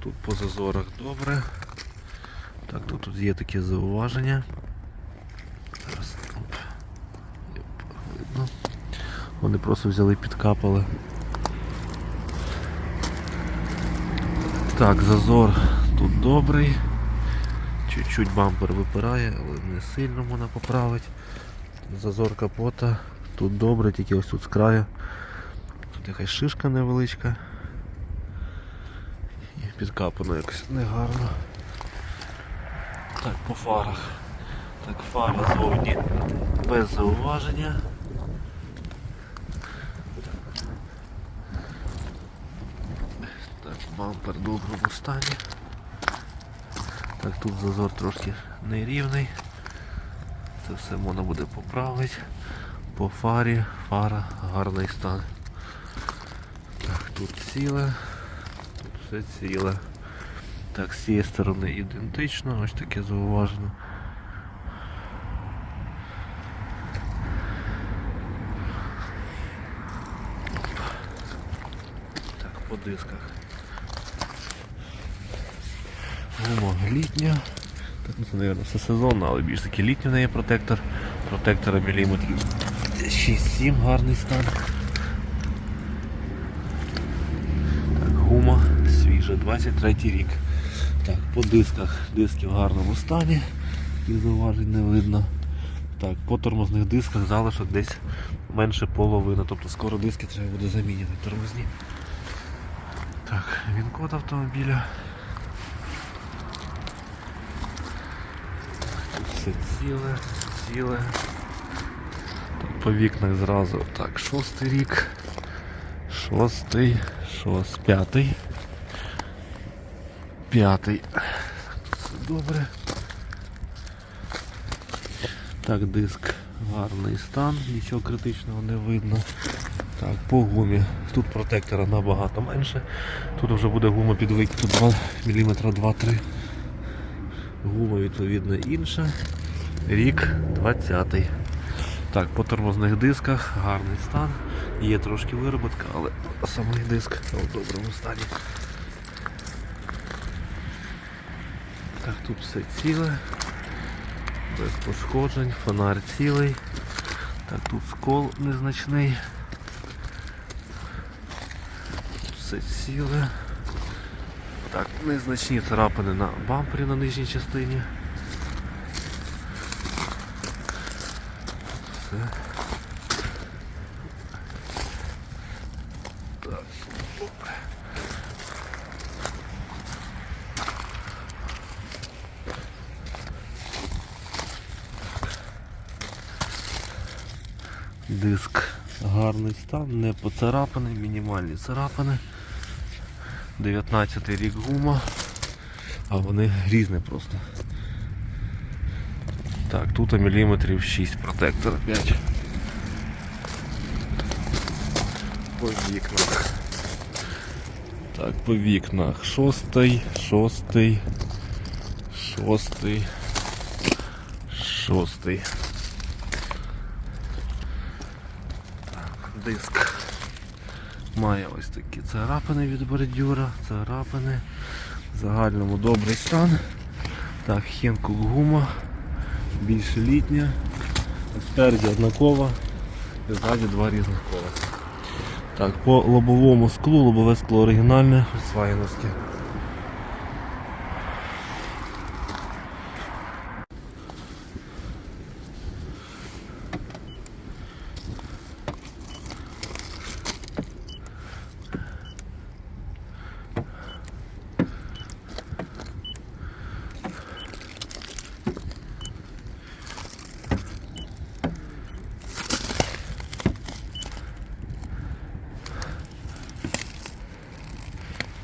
тут по зазорах добре. Так, тут, тут є таке зауваження. Зараз. Оп. Йоп, видно. Вони просто взяли підкапали. Так, зазор тут добрий. Чуть-чуть бампер випирає, але не сильно можна поправити. Зазор капота. Тут добре, тільки ось тут з краю. Тут якась шишка невеличка. Підкапано якось негарно. Так, по фарах. Так, фара зовні без зауваження. Так, бампер в доброму стані. Так, тут зазор трошки нерівний. Це все можна буде поправити. По фарі, фара, гарний стан. Так, тут ціле, все ціле. Так, з цієї сторони ідентично, ось таке зауважено. Так, по дисках. Гума літня. Так, ну це, мабуть, все сезонно, але більш таки літній в неї протектор. Протектора міліметрів 6-7, гарний стан. Так, гума свіжа, 23 рік. Так, по дисках диски в гарному стані. І зауважень не видно. Так, по тормозних дисках залишок десь менше половини. Тобто скоро диски треба буде замінити тормозні. Так, він код автомобіля. Тут все ціле, ціле. Так, по вікнах зразу. Так, шостий рік. Шостий, шост, п'ятий. П'ятий. Добре. Так, диск гарний стан, нічого критичного не видно. Так, по гумі. Тут протектора набагато менше. Тут вже буде гума під викиду 2 мм 2-3. Гума відповідно інша. Рік 20-й. Так, по тормозних дисках гарний стан. Є трошки вироботка, але самий диск в доброму стані. Так, тут все ціле, без пошкоджень, фонар цілий. Так, тут скол незначний. Все ціле. Так, незначні царапини на бампері на нижній частині. Все. Диск гарний стан, не поцарапаний, мінімальні царапини. 19 рік гума, а вони різні просто. Так, тут міліметрів 6 протектор 5. По вікнах. Так, по вікнах. Шостий, шостий, шостий, шостий. Так, диск. Має ось такі царапини від бордюра, царапини. В загальному добрий стан. Так, Хенкук гума, більш літня. Спереді однакова, і ззаді два різних колеса. Так, по лобовому склу, лобове скло оригінальне, Volkswagen-овське.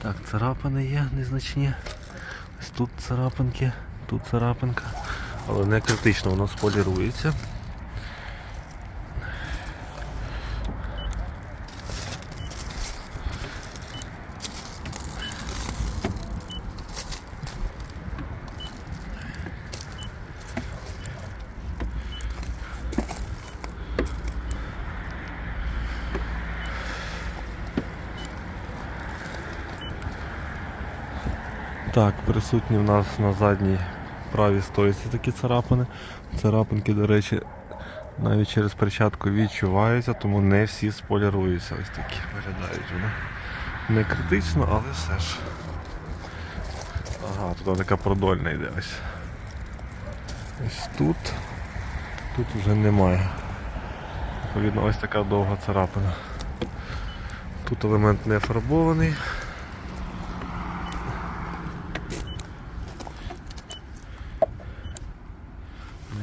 Так, царапини є незначні. Ось тут царапинки, тут царапинка, але не критично, воно сполірується. Так, присутні в нас на задній правій стойці такі царапини. Царапинки, до речі, навіть через перчатку відчуваються, тому не всі споліруються. Ось такі виглядають вони. Не критично, але все ж. Ага, тут така продольна йде ось. Ось тут. Тут вже немає. Відповідно, ось така довга царапина. Тут елемент не фарбований.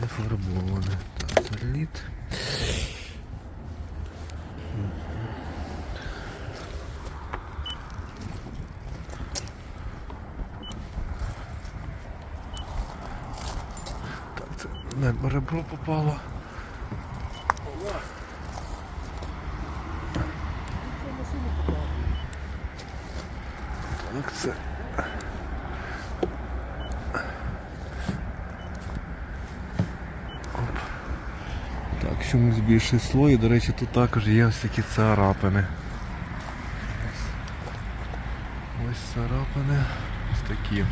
Не фарбоване. Так, заліт. Так, це не ребро попало. Так, це. Оп. Так, чомусь більший слой. До речі, тут також є ось такі царапини. Ось царапини. Ось такі.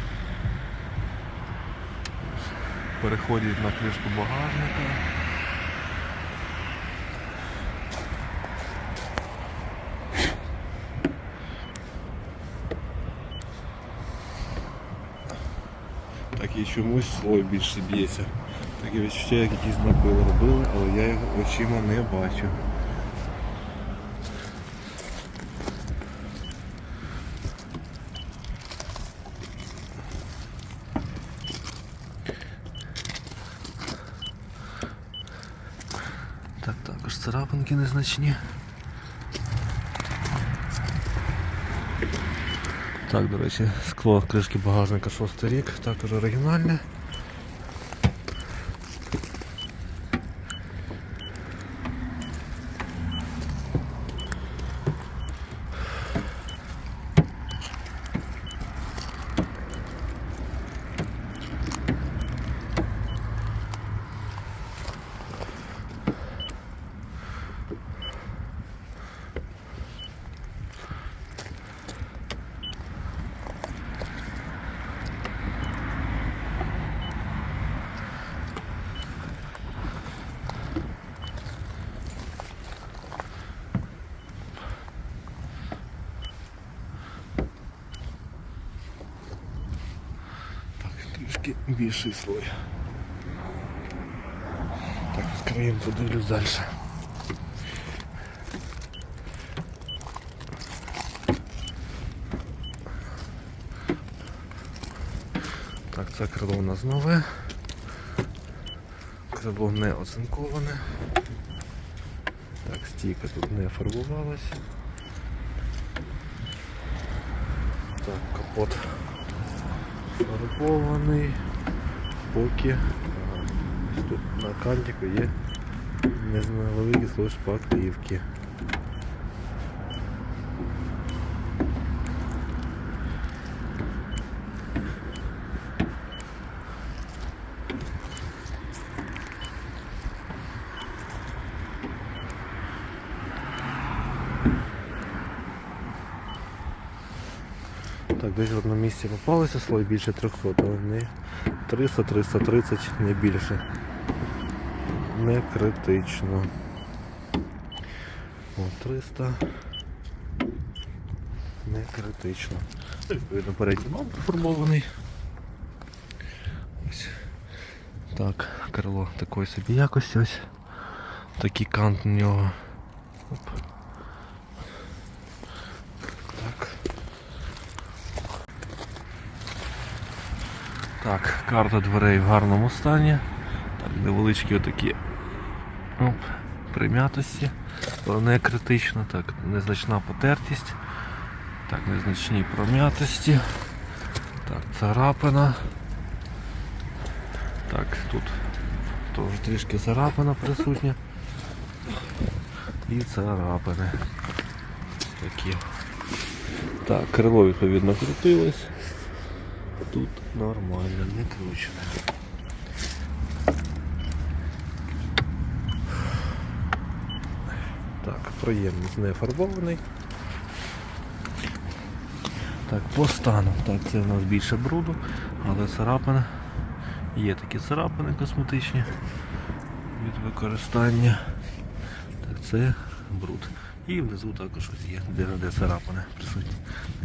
Переходять на кришку багажника. Так і чомусь слой більше б'ється. Таке відчуття, як якісь напили робили, але я його очима не бачу. Так, також царапинки незначні. Так, до речі, скло кришки багажника 6 рік, також оригінальне. Так, трішки більший слой. Так, відкриємо, подивлюсь далі. Так, це крило у нас нове. Крило не оцинковане. Так, стійка тут не фарбувалася. Так, капот фарбований, поки ага, ось тут на кантику є невеликий слой шпаклівки. Так, десь в попалося слой більше 300, але не 300-330, не більше. Не критично. О, 300. Не критично. Відповідно, передній мав пофарбований. Ось. Так, крило такої собі якості ось. Такий кант у нього. Оп. Так. Так, карта дверей в гарному стані. Так, невеличкі отакі оп, прим'ятості, але не критично, так, незначна потертість. Так, незначні пром'ятості. Так, царапина. Так, тут теж трішки царапина присутня. І царапини. Такі. Так, крило відповідно крутилось. Тут нормально, не кручене. Так, проємність не фарбований. Так, по стану. Так, це в нас більше бруду, але царапини. Є такі царапини косметичні від використання. Так, це бруд. І внизу також є, де де царапини присутні.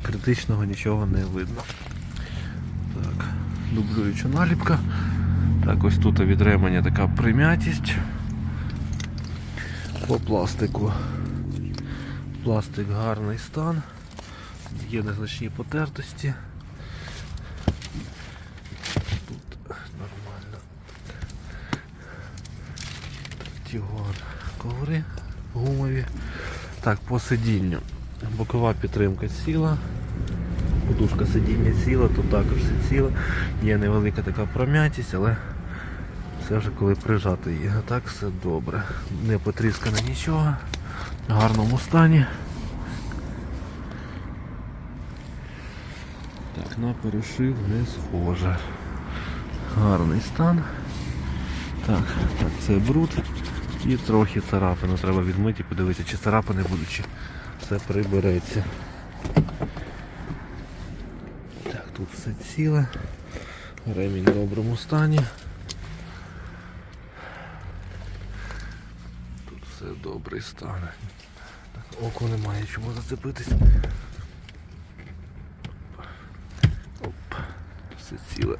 Критичного нічого не видно. Дублююча наліпка. Так, ось тут від ременя така прим'ятість. По пластику. Пластик гарний стан. Є незначні потертості. Тут нормально. Тігуан коври гумові. Так, по сидінню. Бокова підтримка ціла. Подушка сидіння ціла, тут також все ціло. Є невелика така пром'ятість, але це вже коли прижати її. А так все добре. Не потріскано нічого. В гарному стані. Так, на перешив не схоже. Гарний стан. Так, так, це бруд. І трохи царапину треба відмити і подивитися, чи царапини будуть, чи все прибереться. Так, тут все ціле. Ремінь в доброму стані. Тут все добрий стане. Так, око немає чому зацепитись. Оп, все ціле.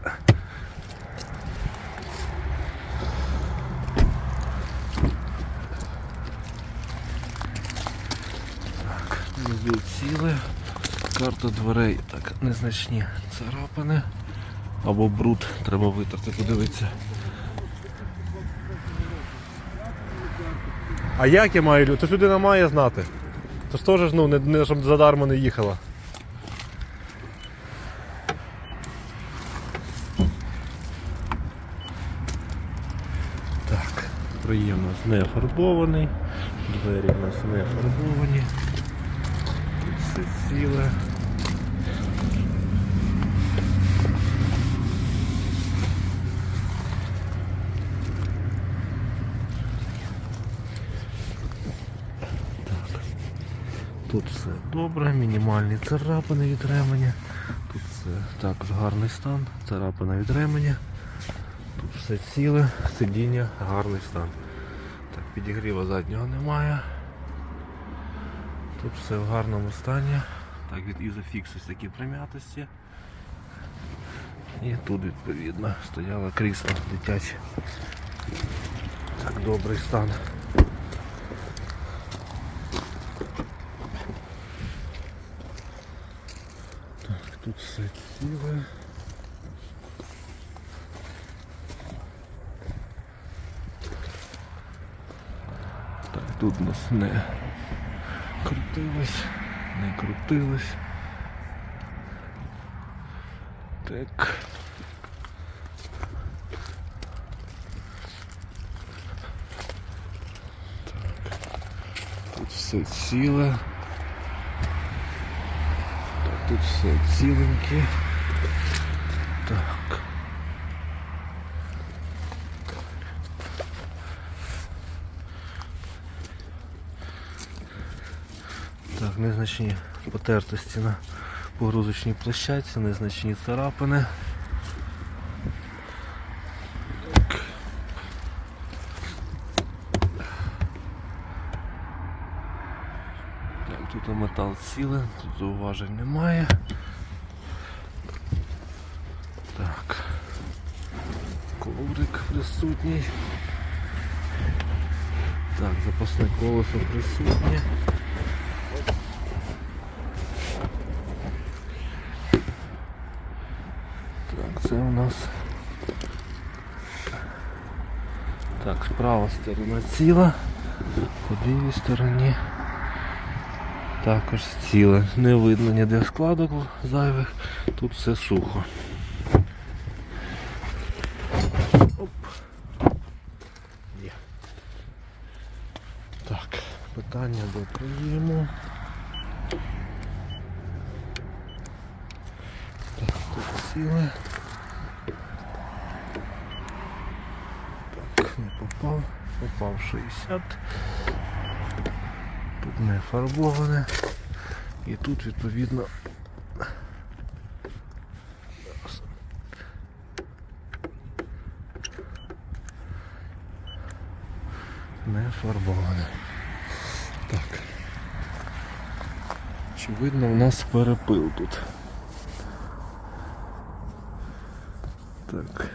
Так, внизу ціле. Карта дверей. Так, незначні царапини. Або бруд треба витерти, подивитися. А як я маю лю- То ж людина має знати. То ж теж ну, не, не щоб задармо не їхала. Так, у нас не фарбований, двері у нас не фарбовані. Все ціле. Тут все добре, мінімальні царапини від ременя. Тут все також гарний стан, царапина від ременя. Тут все ціле, сидіння, гарний стан. Так, підігріва заднього немає. Тут все в гарному стані. Так, від ізофікс ось такі прим'ятості. І тут відповідно стояло крісло дитяче. Так, добрий стан. Так, тут все. Так, тут нас не крутилось, не крутилось. Так. Так. Тут все ціле. Тут все ціленьке. Так. Так, незначні потертості на погрузочній площадці, незначні царапини. Так, тут метал цілий, тут зауважень немає. Так. Коврик присутній. Так, запасне колесо присутнє. Так, це у нас. Так, справа сторона ціла, по лівій стороні також ціле. Не видно ніде складок зайвих, тут все сухо. Оп. Є. Так, питання до приєму. Так, тут ціле. Так, не попав. Попав 60 не фарбоване. І тут відповідно не фарбоване. Так. Очевидно, у нас перепил тут. Так.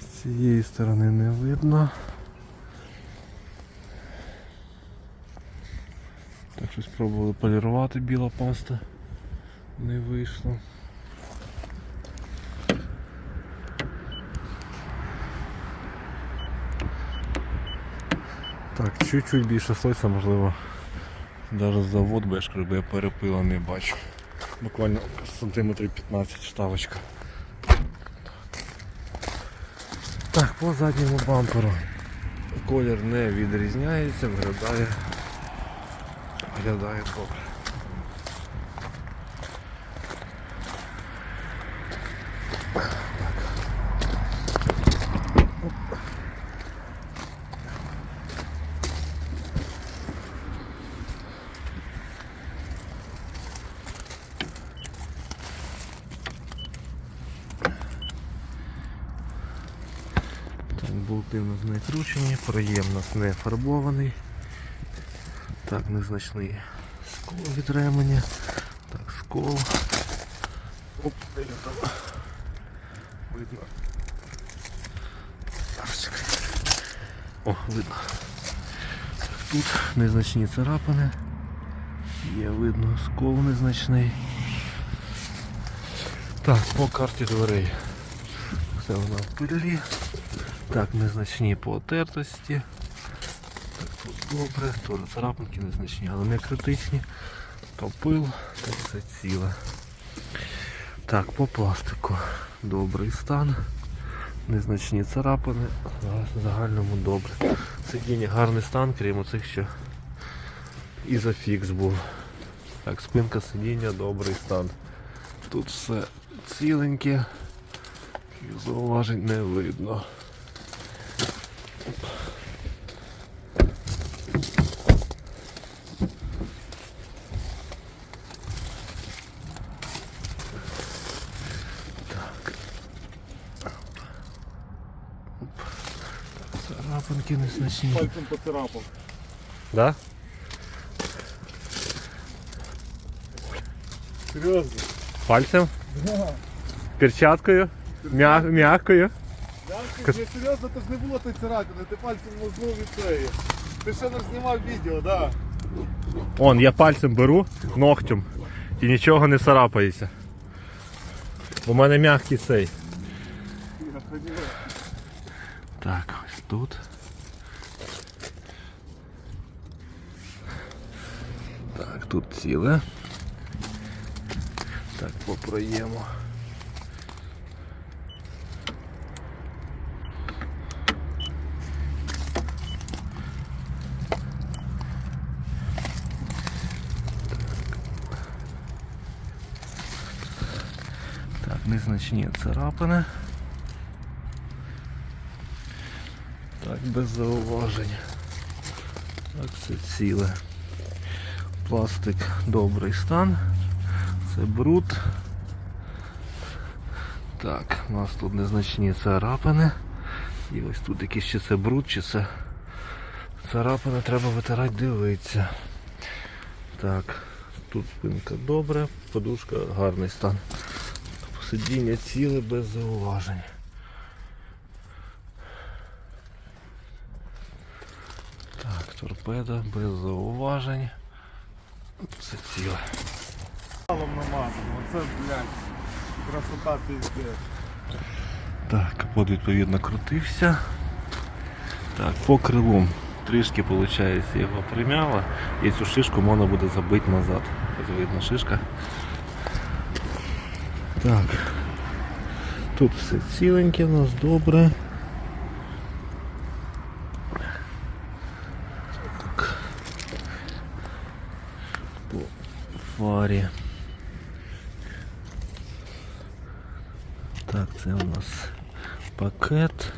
З цієї сторони не видно. Спробували полірувати біла паста. Не вийшло. Так, чуть-чуть більше слойця, можливо, навіть завод без бо я перепила не бачу. Буквально сантиметрів 15 вставочка. Так, по задньому бамперу колір не відрізняється, виглядає, виглядає добре. Болти у нас не кручені, проєм у нас не фарбований. Так, незначний скол від ременя. Так, скол. Оп, де він там? Видно. О, видно. Тут незначні царапини. Є видно скол незначний. Так, по карті дверей. Все вона в пилі. Так, незначні по отертості. Добре, теж царапинки незначні, але не критичні. То пил, так все ціле. Так, по пластику добрий стан. Незначні царапини, в загальному добре. Сидіння гарний стан, крім оцих що ізофікс був. Так, спинка сидіння, добрий стан. Тут все ціленьке, зауважень не видно. Незначні. Пальцем поцарапав. Да? Серйозно? Пальцем? Да. Перчаткою? М'я... М'якою? Не серйозно, то ж не було той царапини, ти пальцем мознув і цієї. Ти ще не знімав відео, да. Он, я пальцем беру ногтем і нічого не царапається. Бо в мене м'який цей. Я ходив. Так, ось тут. Так, тут ціле. Так, попроємо. Так, незначні царапини. Так, без зауважень. Так, це ціле. Пластик добрий стан. Це бруд. Так, у нас тут незначні царапини. І ось тут якийсь чи це бруд, чи це царапини треба витирати, дивитися. Так, тут спинка добре, подушка гарний стан. Сидіння ціле без зауважень. Так, торпеда без зауважень. Все ціле. Намазано, оце, блядь, красота піздець. Так, капот відповідно крутився. Так, по крилу трішки виходить, його примяло. І цю шишку можна буде забити назад. Ось видно шишка. Так. Тут все ціленьке у нас добре. Фарі. Так, це у нас пакет.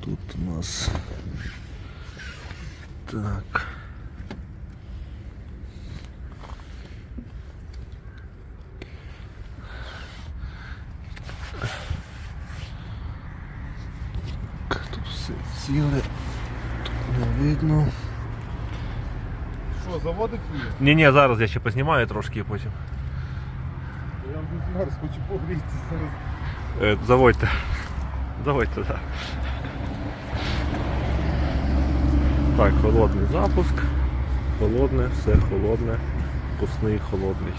Тут у нас так. Тут все ціле. Не видно. Заводить її? Ні, ні, зараз я ще познімаю трошки і потім. Я вже змерз, хочу погрітися зараз. Е, заводьте. Заводьте, так. Так, холодний запуск. Холодне, все холодне. Пусний, холодний.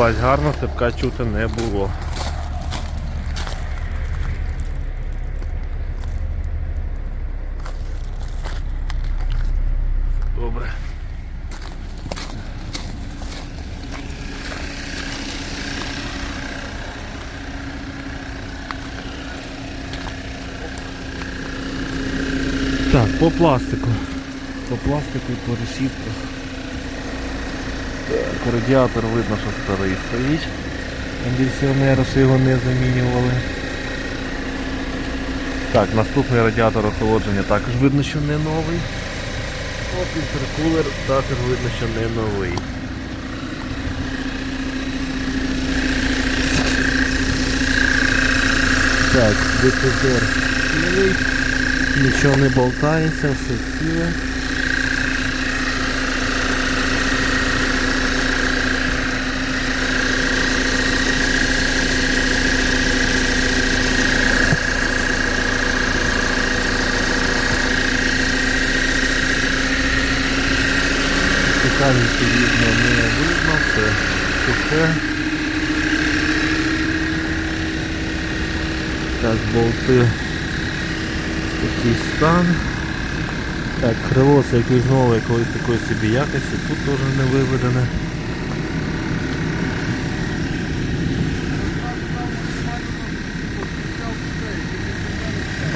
Завелась гарно, цепка чути не було. Добре. Так, по пластику. По пластику і по решітках. Так, радіатор видно, що старий стоїть. Кондиціонер, що його не замінювали. Так, наступний радіатор охолодження також видно, що не новий. О, інтеркулер також видно, що не новий. Так, дифузор цілий, нічого не болтається, все ціле. Видно не видно, все сухе. Так, болти такий стан. Так, крило це якесь нове, якоїсь такої собі якості, тут теж не виведене.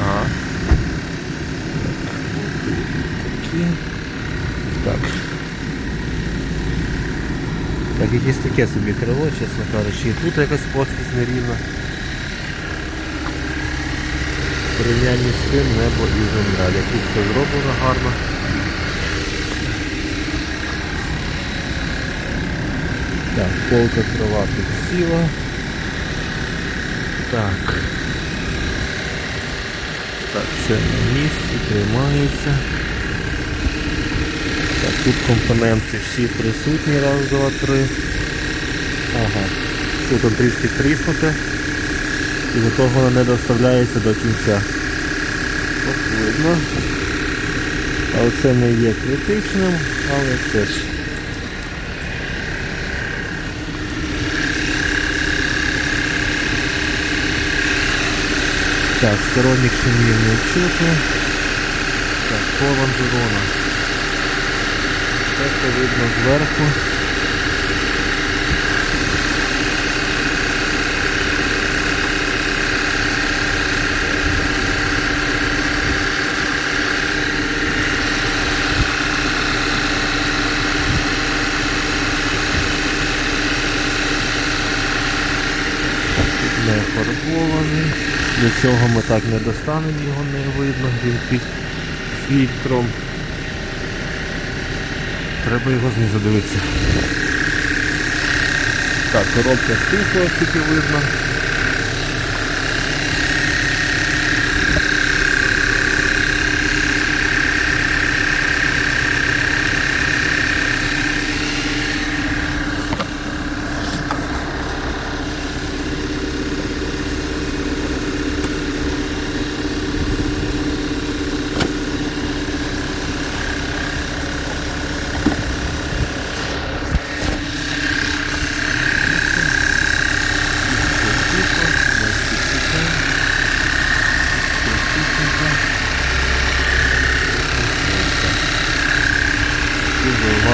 Ага. Такі. Так. Так, якесь таке собі крило, чесно кажучи. І тут якась плоскість нерівна. Порівнянні з цим небо і земля. Тут все зроблено гарно. Так, полка крила тут сіла. Так. Так, все на місці, тримається. Тут компоненти всі присутні, раз, два, три. Ага. Тут он трішки тріснуте. І до того воно не доставляється до кінця. От видно. Але це не є критичним, але все ж. Так, сторонніх шумів не чути. Так, по лонжерона. Це видно зверху. Не фарбований. До цього ми так не достанемо, його не видно, він під фільтром. Треба його знизу дивитися. Так, коробка стихла, тільки видно.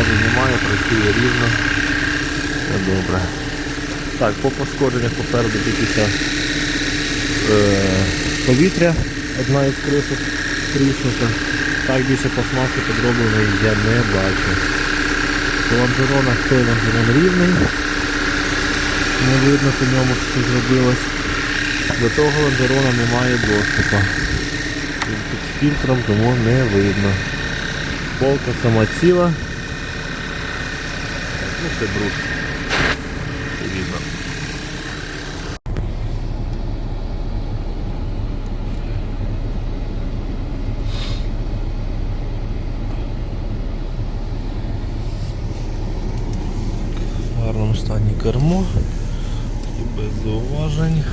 Складу немає, працює рівно. Все добре. Так, по пошкодженнях попереду тільки е, повітря, одна із кришок тріснута. Так більше посмаки підробленої я не бачу. По лонжеронах той лонжерон рівний. Не видно по ньому, що зробилось. До того лонжерона немає доступу. Під фільтром тому не видно. Полка сама ціла це бруд. Видно. В гарному стані кермо і без зауважень.